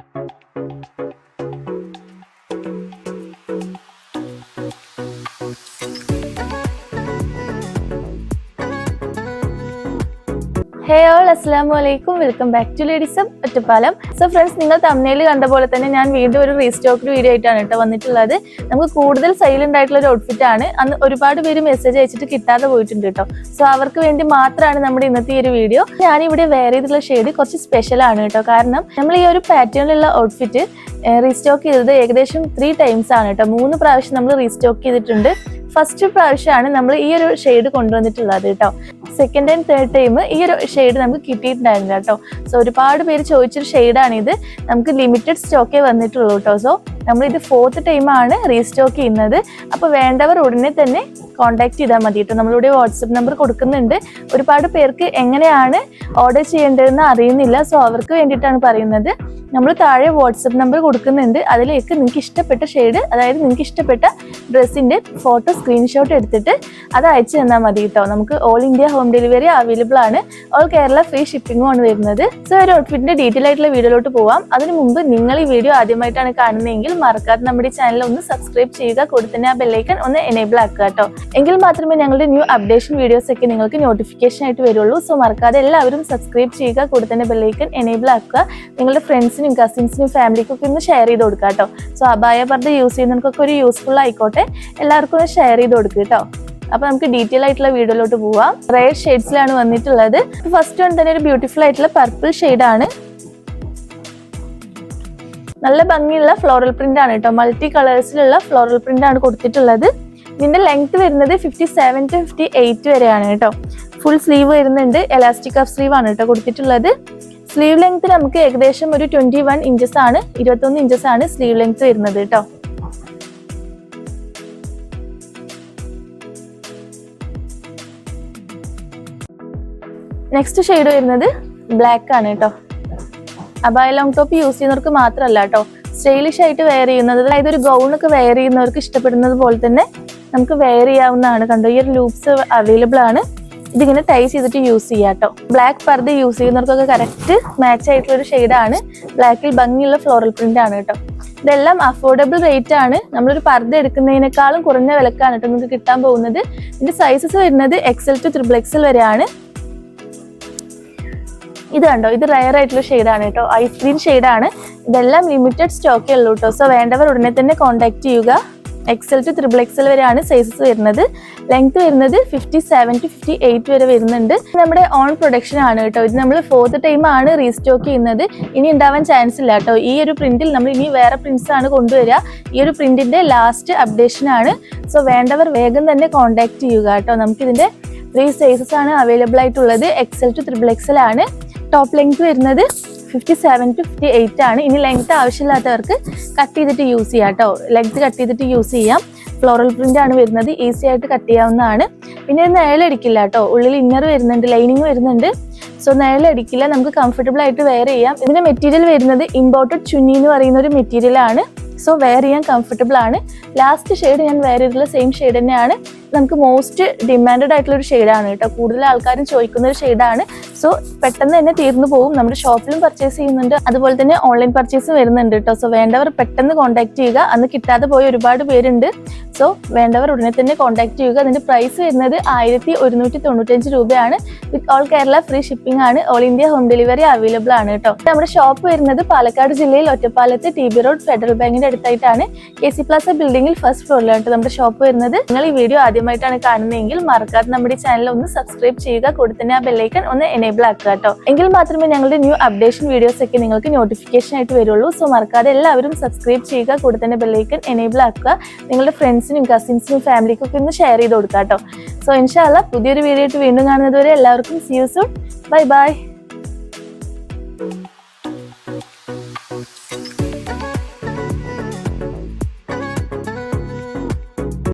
Thank you. Hey all അസ്സാം വലൈക്കും welcome back to ലേഡീസം ഒറ്റപ്പാലം സോ ഫ്രണ്ട്സ് നിങ്ങൾ തമ്മിൽ കണ്ട പോലെ തന്നെ ഞാൻ വീണ്ടും ഒരു റീസ്റ്റോക്ക് വീഡിയോ ആയിട്ടാണ് കേട്ടോ വന്നിട്ടുള്ളത്. നമുക്ക് കൂടുതൽ സൈലന്റ് ആയിട്ടുള്ള ഒരു ഔട്ട്ഫിറ്റ് ആണ്. അന്ന് ഒരുപാട് പേര് മെസ്സേജ് അയച്ചിട്ട് കിട്ടാതെ പോയിട്ടുണ്ട് കേട്ടോ. സോ അവർക്ക് വേണ്ടി മാത്രമാണ് നമ്മുടെ ഇന്നത്തെ ഈ ഒരു വീഡിയോ ഞാനിവിടെ വേറെ ചെയ്തിട്ടുള്ള ഷെയ്ഡ് കുറച്ച് സ്പെഷ്യൽ ആണ് കേട്ടോ. കാരണം നമ്മൾ ഈ ഒരു പാറ്റേണിലുള്ള ഔട്ട്ഫിറ്റ് റീസ്റ്റോക്ക് ചെയ്തത് ഏകദേശം ത്രീ ടൈംസ് ആണ് കേട്ടോ. മൂന്ന് പ്രാവശ്യം നമ്മൾ റീസ്റ്റോക്ക് ചെയ്തിട്ടുണ്ട്. ഫസ്റ്റ് പ്രാവശ്യമാണ് നമ്മൾ ഈ ഒരു ഷെയ്ഡ് കൊണ്ടുവന്നിട്ടുള്ളത് കേട്ടോ. സെക്കൻഡ് ആൻഡ് തേർഡ് ടൈം ഈ ഒരു ഷെയ്ഡ് നമുക്ക് കിട്ടിയിട്ടുണ്ടായിരുന്നില്ല കേട്ടോ. സോ ഒരുപാട് പേര് ചോദിച്ചൊരു ഷെയ്ഡാണ് ഇത് നമുക്ക് ലിമിറ്റഡ് സ്റ്റോക്കേ വന്നിട്ടുള്ളൂ കേട്ടോ. സോ നമ്മൾ ഇത് ഫോർത്ത് ടൈമാണ് റീസ്റ്റോക്ക് ചെയ്യുന്നത്. അപ്പോൾ വേണ്ടവർ ഉടനെ തന്നെ കോൺടാക്ട് ചെയ്താൽ മതി കേട്ടോ. നമ്മളിവിടെ വാട്സപ്പ് നമ്പർ കൊടുക്കുന്നുണ്ട്. ഒരുപാട് പേർക്ക് എങ്ങനെയാണ് ഓർഡർ ചെയ്യേണ്ടതെന്ന് അറിയുന്നില്ല. സോ അവർക്ക് വേണ്ടിയിട്ടാണ് പറയുന്നത്. നമ്മൾ താഴെ വാട്സപ്പ് നമ്പർ കൊടുക്കുന്നുണ്ട്. അതിലേക്ക് നിങ്ങൾക്ക് ഇഷ്ടപ്പെട്ട ഷെയ്ഡ് അതായത് നിങ്ങൾക്ക് ഇഷ്ടപ്പെട്ട ഡ്രസ്സിന്റെ ഫോട്ടോ സ്ക്രീൻഷോട്ട് എടുത്തിട്ട് അത് അയച്ചു തന്നാൽ മതി കേട്ടോ. നമുക്ക് all India home delivery available ആണ്. ഓൾ കേരള ഫ്രീ ഷിപ്പിംഗും ആണ് വരുന്നത്. സോ ഒരു ഔട്ട്ഫിറ്റിന്റെ ഡീറ്റെയിൽ ആയിട്ടുള്ള വീഡിയോയിലോട്ട് പോവാം. അതിന് മുമ്പ് നിങ്ങൾ ഈ വീഡിയോ ആദ്യമായിട്ടാണ് കാണുന്നതെങ്കിൽ മറക്കാതെ നമ്മുടെ ചാനൽ ഒന്ന് സബ്സ്ക്രൈബ് ചെയ്യുക. കൂടെ ആ ബെല്ലൈക്കൺ ഒന്ന് എനേബിൾ ആക്കുക കേട്ടോ. എങ്കിൽ മാത്രമേ ഞങ്ങളുടെ ന്യൂ അപ്ഡേഷൻ വീഡിയോസ് ഒക്കെ നിങ്ങൾക്ക് നോട്ടിഫിക്കേഷൻ ആയിട്ട് വരുള്ളൂ. സോ മറക്കാതെ എല്ലാവരും സബ്സ്ക്രൈബ് ചെയ്യുക. കൂടെ തന്നെ ബെല്ലൈക്കൺ എനേബിൾ ആക്കുക. നിങ്ങളുടെ ഫ്രണ്ട്സിനും കസിൻസിനും ഫാമിലിക്കും ഒക്കെ ഒന്ന് ഷെയർ ചെയ്ത് കൊടുക്കുക കേട്ടോ. സോ അബായ പർദ്ദ യൂസ് ചെയ്യുന്നവർക്കൊക്കെ ഒരു യൂസ്ഫുൾ ആയിക്കോട്ടെ. എല്ലാവർക്കും ഒന്ന് ഷെയർ ചെയ്ത് കൊടുക്കുക കേട്ടോ. അപ്പൊ നമുക്ക് ഡീറ്റെയിൽ ആയിട്ടുള്ള വീഡിയോയിലോട്ട് പോവാം. റെയർ ഷെയ്ഡ്സിലാണ് വന്നിട്ടുള്ളത്. ഫസ്റ്റ് വൺ തന്നെ ഒരു ബ്യൂട്ടിഫുൾ ആയിട്ടുള്ള പർപ്പിൾ ആണ്. നല്ല ഭംഗിയുള്ള ഫ്ലോറൽ പ്രിന്റ് ആണ് കേട്ടോ. മൾട്ടി കളേഴ്സിലുള്ള ഫ്ലോറൽ പ്രിന്റ് ആണ് കൊടുത്തിട്ടുള്ളത്. ഇതിന്റെ ലെങ്ത് വരുന്നത് fifty seven to fifty eight വരെയാണ് കേട്ടോ. ഫുൾ സ്ലീവ് വരുന്നുണ്ട്. എലാസ്റ്റിക് ഓഫ് സ്ലീവ് ആണ് കേട്ടോ കൊടുത്തിട്ടുള്ളത്. സ്ലീവ് ലെങ്ത് നമുക്ക് ഏകദേശം ഒരു ട്വന്റി വൺ ഇഞ്ചസ് ആണ് ഇരുപത്തൊന്ന് ഇഞ്ചസ് ആണ് സ്ലീവ് ലെങ്ത് വരുന്നത് കേട്ടോ. നെക്സ്റ്റ് ഷെയ്ഡ് വരുന്നത് ബ്ലാക്ക് ആണ് കേട്ടോ. അബായ ലോങ് ടോപ്പ് യൂസ് ചെയ്യുന്നവർക്ക് മാത്രമല്ല കേട്ടോ. സ്റ്റൈലിഷ് ആയിട്ട് വെയർ ചെയ്യുന്നത് അതായത് ഒരു ഗൗണൊക്കെ വെയർ ചെയ്യുന്നവർക്ക് ഇഷ്ടപ്പെടുന്നത് പോലെ തന്നെ നമുക്ക് വെയർ ചെയ്യാവുന്നതാണ് കണ്ടോ. ഈ ഒരു ലൂപ്സ് അവൈലബിൾ ആണ്. ഇതിങ്ങനെ ടൈ ചെയ്തിട്ട് യൂസ് ചെയ്യാം കേട്ടോ. ബ്ലാക്ക് പർദ്ദ യൂസ് ചെയ്യുന്നവർക്കൊക്കെ കറക്റ്റ് മാച്ച് ആയിട്ടുള്ള ഒരു ഷെയ്ഡാണ് ബ്ലാക്കിൽ ഭംഗിയുള്ള ഫ്ലോറൽ പ്രിന്റ് ആണ് കേട്ടോ. ഇതെല്ലാം അഫോർഡബിൾ റേറ്റ് ആണ്. നമ്മളൊരു പർദ്ദ എടുക്കുന്നതിനേക്കാളും കുറഞ്ഞ വിലക്കാണ് കേട്ടോ നമുക്ക് കിട്ടാൻ പോകുന്നത്. ഇതിന്റെ സൈസസ് വരുന്നത് എക്സൽ ടു ത്രിബിൾ എക്സൽ വരെയാണ്. ഇത് കണ്ടോ? ഇത് റയർ ആയിട്ടുള്ള ഷെയ്ഡാണ് കേട്ടോ. ഐസ്ക്രീം ഷെയ്ഡാണ് ഇതെല്ലാം ലിമിറ്റഡ് സ്റ്റോക്കേ ഉള്ളൂ കേട്ടോ. സോ വേണ്ടവർ ഉടനെ തന്നെ കോൺടാക്ട് ചെയ്യുക. എക്സൽ ടു ത്രിബിൾ എക്സൽ വരെയാണ് സൈസസ് വരുന്നത്. ലെങ്ത് വരുന്നത് fifty seven to fifty eight വരെ വരുന്നുണ്ട്. നമ്മുടെ ഓൺ പ്രൊഡക്ഷൻ ആണ് കേട്ടോ. ഇത് നമ്മൾ ഫോർത്ത് ടൈം ആണ് റീസ്റ്റോക്ക് ചെയ്യുന്നത്. ഇനി ഉണ്ടാവാൻ ചാൻസ് ഇല്ല കേട്ടോ. ഈ ഒരു പ്രിന്റിൽ നമ്മൾ ഇനി വേറെ പ്രിന്റ്സ് ആണ് കൊണ്ടുവരിക. ഈ ഒരു പ്രിന്റിന്റെ ലാസ്റ്റ് അപ്ഡേഷൻ ആണ്. സോ വേണ്ടവർ വേഗം തന്നെ കോൺടാക്ട് ചെയ്യുക കേട്ടോ. നമുക്കിതിന്റെ ത്രീ സൈസസ് ആണ് അവൈലബിൾ ആയിട്ടുള്ളത്. എക്സൽ ടു ത്രിബിൾ എക്സൽ ആണ്. ടോപ്പ് ലെങ്ത് വരുന്നത് fifty seven to fifty eight ആണ്. ഇനി ലെങ്ത് ആവശ്യമില്ലാത്തവർക്ക് കട്ട് ചെയ്തിട്ട് യൂസ് ചെയ്യാം കേട്ടോ ലെങ്ത് കട്ട് ചെയ്തിട്ട് യൂസ് ചെയ്യാം. ഫ്ലോറൽ പ്രിന്റ് ആണ് വരുന്നത്. ഈസി ആയിട്ട് കട്ട് ചെയ്യാവുന്നതാണ്. പിന്നെ നിഴലടിക്കില്ല കേട്ടോ ഉള്ളിൽ ഇന്നർ വരുന്നുണ്ട് ലൈനിങ് വരുന്നുണ്ട്. സോ നിഴലടിക്കില്ല നമുക്ക് കംഫർട്ടബിൾ ആയിട്ട് വെയർ ചെയ്യാം. ഇതിന്റെ മെറ്റീരിയൽ വരുന്നത് ഇമ്പോർട്ടഡ് ചുന്നി എന്ന് പറയുന്ന ഒരു മെറ്റീരിയൽ ആണ്. സോ വെയർ ചെയ്യാൻ കംഫർട്ടബിൾ ആണ്. ലാസ്റ്റ് ഷെയ്ഡ് ഞാൻ വെയർ ചെയ്തിട്ടുള്ള സെയിം ഷെയ്ഡ് തന്നെയാണ്. നമുക്ക് മോസ്റ്റ് ഡിമാൻഡഡ് ആയിട്ടുള്ള ഒരു ഷെയ്ഡാണ് കേട്ടോ. കൂടുതൽ ആൾക്കാരും ചോദിക്കുന്ന ഒരു ഷെയ്ഡാണ് സോ പെട്ടെന്ന് തന്നെ തീർന്നു പോകും. നമ്മുടെ ഷോപ്പിലും പർച്ചേസ് ചെയ്യുന്നുണ്ട്. അതുപോലെ തന്നെ ഓൺലൈൻ പർച്ചേസ് വരുന്നുണ്ട് കേട്ടോ. സോ വേണ്ടവർ പെട്ടെന്ന് കോൺടാക്ട് ചെയ്യുക. അന്ന് കിട്ടാതെ പോയ ഒരുപാട് പേരുണ്ട്. സോ വേണ്ടവർ ഉടനെ തന്നെ കോൺടാക്ട് ചെയ്യുക. അതിന്റെ പ്രൈസ് വരുന്നത് ആയിരത്തി ഒരുന്നൂറ്റി തൊണ്ണൂറ്റഞ്ച് രൂപയാണ്. With all Kerala free shipping ആണ്. All India home delivery available ആണ് കേട്ടോ. നമ്മുടെ ഷോപ്പ് വരുന്നത് പാലക്കാട് ജില്ലയിൽ ഒറ്റപ്പാലത്ത് ടി ബി റോഡ് ഫെഡറൽ ബാങ്കിന്റെ അടുത്തായിട്ടാണ്. കെ സി പ്ലാസ ബിൽഡിംഗിൽ ഫസ്റ്റ് ഫ്ലോറിലാണ് കേട്ടോ നമ്മുടെ ഷോപ്പ് വരുന്നത്. നിങ്ങൾ ഈ വീഡിയോ ആദ്യമായിട്ടാണ് കാണുന്നതെങ്കിൽ മറക്കാതെ നമ്മുടെ ചാനൽ ഒന്ന് സബ്സ്ക്രൈബ് ചെയ്യുക. കൂടെ തന്നെ ആ ബെല്ലൈക്കൺ ഒന്ന് എനേബിൾ ആക്കുക കേട്ടോ എങ്കിൽ മാത്രമേ ഞങ്ങളുടെ ന്യൂ അപ്ഡേഷൻ വീഡിയോസ് ഒക്കെ നിങ്ങൾക്ക് നോട്ടിഫിക്കേഷൻ ആയിട്ട് വരുള്ളൂ. സോ മറക്കാതെ എല്ലാവരും സബ്സ്ക്രൈബ് ചെയ്യുക. കൂടെ തന്നെ ബെല്ലൈക്കൺ എനേബിൾ ആക്കുക. നിങ്ങളുടെ ഫ്രണ്ട്സിനും കസിൻസിനും ഫാമിലിക്കും ഒക്കെ ഒന്ന് ഷെയർ ചെയ്ത് കൊടുക്കുക കേട്ടോ സോ ഇൻഷാല്ല പുതിയൊരു വീഡിയോ ആയിട്ട് വീണ്ടും കാണുന്നത് വരെ എല്ലാവർക്കും see you soon bye bye